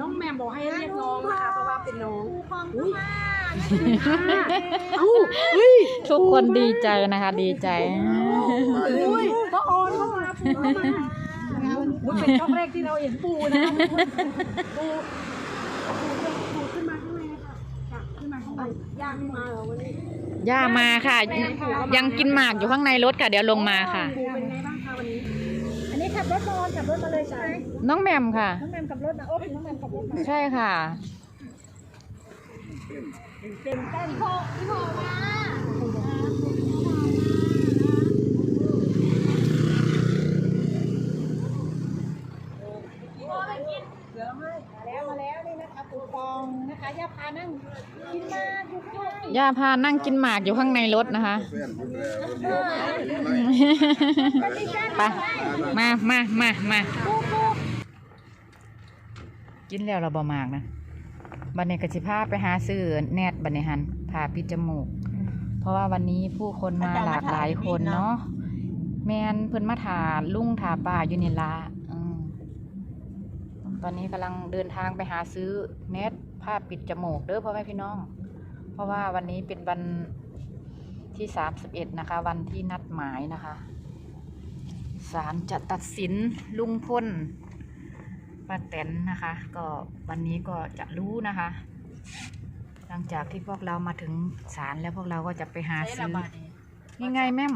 น้องแมมบอกให้เรียกน้องนะคะเพราะว่าเป็นน้องคลองพม่าเอ้าเฮ้ยทุกคนดีใจนะคะ ดีใจอุ้ยก็ออนเข้ามาปูเข้ามาอุ้ยเป็นช่องแรกที่เราเห็นปูนะคะปูปูปูขึ้นมาข้างในนะคะค่ะขึ้นมาข้างในย่างมาเหรอวันนี้ย่ามาค่ะ ยังกินหมากอยู่ข้างในรถค่ะ เดี๋ยวลงมาค่ะปูเป็นไงบ้างคะวันนี้อันนี้ ขับรถมาขับรถมาเลยใช่ไหมน้องแหมมค่ะ น้องแมมขับรถมาโอ้น้องแมมขับรถมาใช่ค่ะเต็มแต้มโคพี่โคมา มาแล้วมาแล้วนี่นะคะปูปองนะคะย่าพานั่งกินมาอยู่ข้างในย่าพานั่งกินหมากอยู่ข้างในรถนะคะ ไป มา มา มา มา กินแล้วเราบอมากนะ บันเนกสิภาไปหาซื้อแนทบันเนหันทาปิดจมูก เพราะว่าวันนี้ผู้คนมาหลากหลายคนเนาะ แมนเพิ่นมาถาลุงถาป่าอยู่นี่ละ อืมตอนนี้กำลังเดินทางไปหาซื้อเน็ตผ้าปิดจมูกเด้อพ่อแม่พี่น้อง เพราะว่าวันนี้เป็นวันที่สามสิบเอ็ดนะคะ วันที่นัดหมายนะคะศาลจะตัดสินลุงพลป้าแตนนะคะ ก็วันนี้ก็จะรู้นะคะ หลังจากที่พวกเรามาถึงศาลแล้วพวกเราก็จะไปหาซื้อนี่ไงแม่ม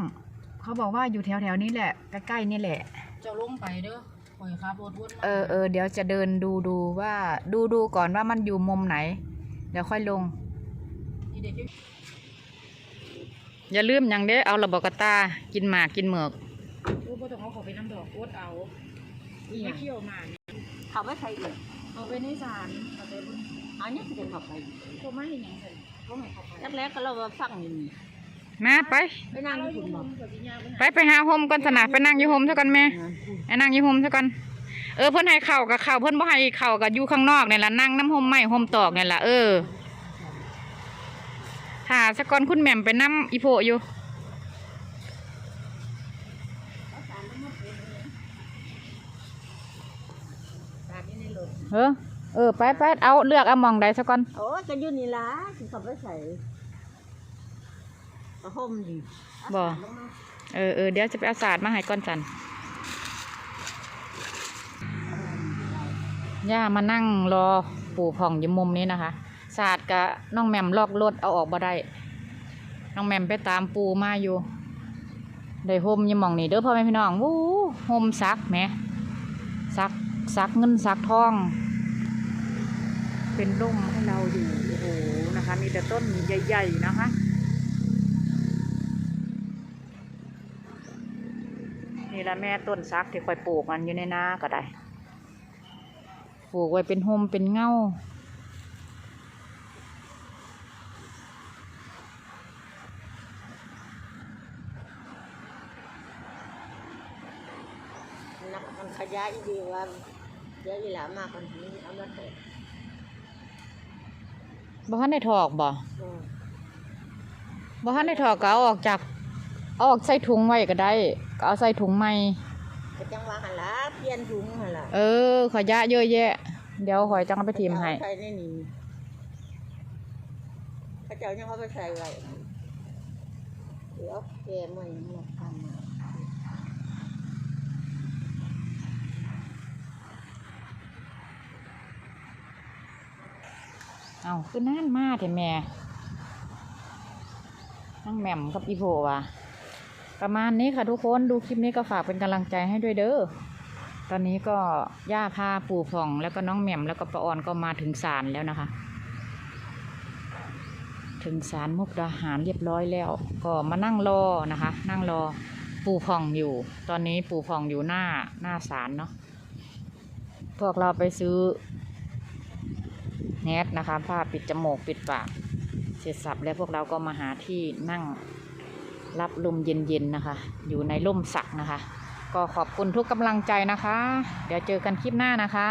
เขาบอกว่าอยู่แถวแถวๆนี้แหละใกล้ๆนี่แหละเจ้าลงไปเด้อ ปล่อยครับรถวนเออเออเดี๋ยวจะเดินดูดูว่าดูดูก่อนว่ามันอยู่มุมไหน เดี๋ยวค่อยลงเด็กอย่าลืมอย่างเด้อเอาระบบกระตากินหมากกินเหมือกโอ้บ่ต้องเอาเขาไปน้ำดอกโคตเอาไม่เคี่ยวมาขับไม่ใช่เลยเอาไปในศาลเอาไปบนอันนี้จะขับไปเขาไม่เห็นอย่างเลยเขาไม่เขาไป แรกๆก็เรามาฟังนี่ มาไป ไปนั่งที่คุณบอกไปไปหาโฮมก่อนสนะไปนั่งอยู่โฮมซะก่อนแม่ไปนั่งอยู่โฮมซะก่อนเออเพิ่นให้เข่ากับเข่าเพิ่นบ่ให้เข่ากับอยู่ข้างนอกเนี่ยล่ะนั่งน้ำโฮมไม้โฮมตอกเนี่ยล่ะเออหาสะก่อนคุณแหม่มไปน้ำอีโพอยู่ตามนี้ในรถเออเออไปไปเอาเลือกเอาหมองใดซะก่อนโอ้ยก็อยู่นี่ล่ะสิขับไม่ใส่ ก็ห่มดีบ่เออเออเดี๋ยวจะไปเอาศาสตร์มาให้ก่อนสันย่ามานั่งรอปู่ผ่องอยู่มุมนี้นะคะศาสตร์กับน้องแหม่มลอกรถเอาออกบ่ได้ น้องแหม่มไปตามปูมาอยู่ได้โฮมยี่หมองนี่เด้อพ่อแม่พี่น้องวู้โฮมซักแหมซักซักเงินซักทอง เป็นร่มให้เราอยู่โอ้โหนะคะ มีแต่ต้นใหญ่ ๆ นะคะ นี่ละแม่ต้นซักที่คอยปลูกมันอยู่ในนาก็ได้ ปลูกไว้เป็นโฮมเป็นเง่านักมันขยายดีว่าเดี๋ยวอีหลามากกว่านี้เอามาเถอะบ่ทันได้ถอกบ่อืมบ่ทันได้ถอกก็เอาออกจากเอาออกใส่ถุงไว้ก็ได้ก็เอาใส่ถุงใหม่ก็จังว่าหันละเปลี่ยนถุงหันละเออขยะเยอะแยะ เดี๋ยวข่อยจังเอาไปทีมให้ใส่ในนี้เขาเจ้ายังเอาไปใส่ไว้เดี๋ยวแกมันมาทำมาเอาคือนั่นมาเถอะแม่นั่งแหม่มกับอีโพว่ะ ประมาณนี้ค่ะทุกคนดูคลิปนี้ก็ฝากเป็นกำลังใจให้ด้วยเด้อตอนนี้ก็ย่าพาปู่ผ่อง แล้วก็น้องแหม่มแล้วก็ป้าออนก็มาถึงศาลแล้วนะคะ ถึงศาลมุกดาหารเรียบร้อยแล้ว ก็มานั่งรอนะคะ นั่งรอปู่ผ่องอยู่ ตอนนี้ปู่ผ่องอยู่หน้าหน้าศาลเนาะพวกเราไปซื้อแนทนะคะผ้าปิดจมูกปิดปากเสร็จสับแล้วพวกเราก็มาหาที่นั่ง รับลมเย็นๆนะคะ อยู่ในร่มสักนะคะ ก็ขอบคุณทุกกำลังใจนะคะ เดี๋ยวเจอกันคลิปหน้านะคะ